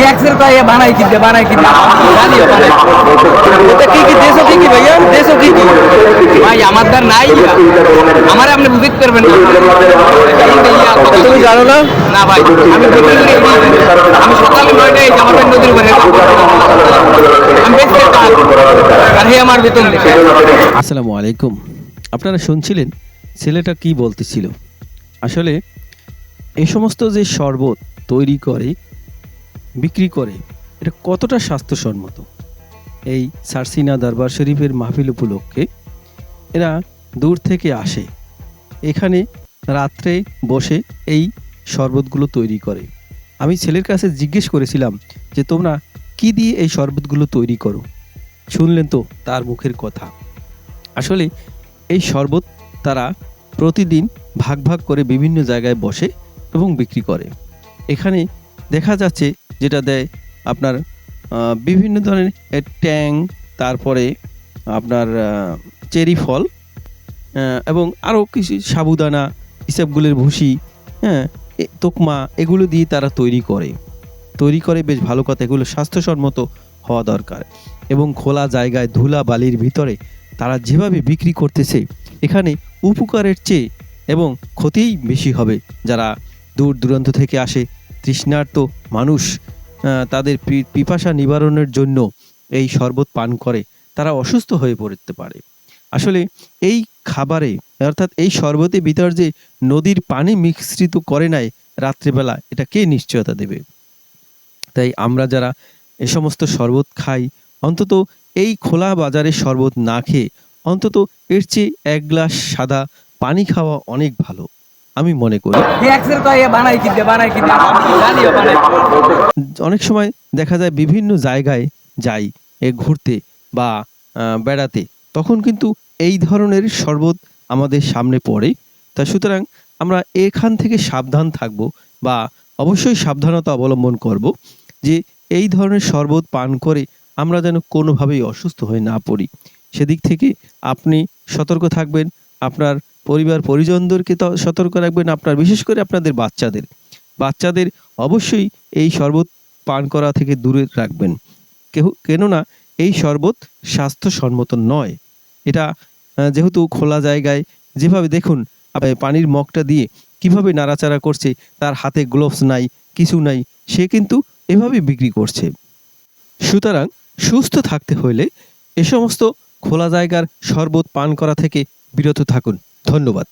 ট্যাক্সের তো এ বানাই কি দিয়ে বানাই কি দিয়ে বানাই এটা কি কি দেশও কি কি ভাইয়া? দেশও কি কি? ভাই আমার দ্বার নাই। আমারে আপনি বুঝতে পারবেন না। তুমি জানো না? না ভাই আমি আমি সকালে নয়টায় জামা প্যান্ট নদীর উপরে আমি বেশ আর হে আমার বেতন আসসালামু আলাইকুম। আপনারা শুনছিলেন ছেলেটা কি বলতেছিল? আসলে এই সমস্ত যে শরবত তৈরি করে বিক্রি করে, এটা কতটা স্বাস্থ্যসম্মত? এই সারসিনা দরবার শরীফের মাহফিল উপলক্ষে এরা দূর থেকে আসে, এখানে রাত্রে বসে এই শরবতগুলো তৈরি করে। আমি ছেলের কাছে জিজ্ঞেস করেছিলাম যে, তোমরা কি দিয়ে এই শরবতগুলো তৈরি করো? শুনলেন তো তার মুখের কথা। আসলে এই শরবত তারা প্রতিদিন ভাগ ভাগ করে বিভিন্ন জায়গায় বসে এবং বিক্রি করে। এখানে দেখা যাচ্ছে যেটা দেয় আপনার বিভিন্ন ধরনের ট্যাং, তারপরে আপনার চেরি ফল এবং আরও কিছু সাবুদানা হিসাবগুলের ভুসি হ্যাঁ তোকমা, এগুলো দিয়ে তারা তৈরি করে। তৈরি করে বেশ ভালো কথা, এগুলো স্বাস্থ্যসম্মত হওয়া দরকার। এবং খোলা জায়গায় ধুলা বালির ভিতরে তারা যেভাবে বিক্রি করতেছে, এখানে উপকারের চেয়ে এবং ক্ষতিই বেশি হবে। যারা দূর দূরান্ত থেকে আসে তৃষ্ণার্ত মানুষ তাদের পিপাসা নিবারণের জন্য এই শরবত পান করে, তারা অসুস্থ হয়ে পড়তে পারে। আসলে এই খাবারে, অর্থাৎ এই শরবতে ভিতর যে নদীর পানি মিশ্রিত করে নাই রাত্রেবেলা, এটা কে নিশ্চয়তা দেবে? তাই আমরা যারা এ সমস্ত শরবত খাই, অন্তত এই খোলা বাজারে শরবত না খেয়ে, অন্তত এর চেয়ে এক গ্লাস সাদা পানি খাওয়া অনেক ভালো। আমি মনে করি। অনেক সময় দেখা যায় বিভিন্ন জায়গায় যাই এ ঘুরতে বা বেড়াতে তখন কিন্তু এই ধরনের শরবত আমাদের সামনে পড়ে। তা সুতরাং আমরা এখান থেকে সাবধান থাকব বা অবশ্যই সাবধানতা অবলম্বন করব যে এই ধরনের শরবত পান করে আমরা যেন কোনোভাবেই অসুস্থ হয়ে না পড়ি। সেদিক থেকে আপনি সতর্ক থাকবেন আপনার পরিবার, পরিজনদেরকে তো, সতর্ক রাখবেন, আপনার, বিশেষ করে আপনাদের বাচ্চাদের। বাচ্চাদের অবশ্যই এই শরবত পান করা থেকে দূরে রাখবেন। কেহ, কেননা এই শরবত স্বাস্থ্যসম্মত নয়। এটা যেহেতু খোলা জায়গায়, যেভাবে দেখুন পানির মগটা দিয়ে কীভাবে নাড়াচাড়া করছে, তার হাতে গ্লোভস নাই, কিছু নাই, সে কিন্তু এভাবে বিক্রি করছে। সুতরাং সুস্থ থাকতে হলে এ সমস্ত খোলা জায়গার শরবত পান করা থেকে বিরত থাকুন। ধন্যবাদ।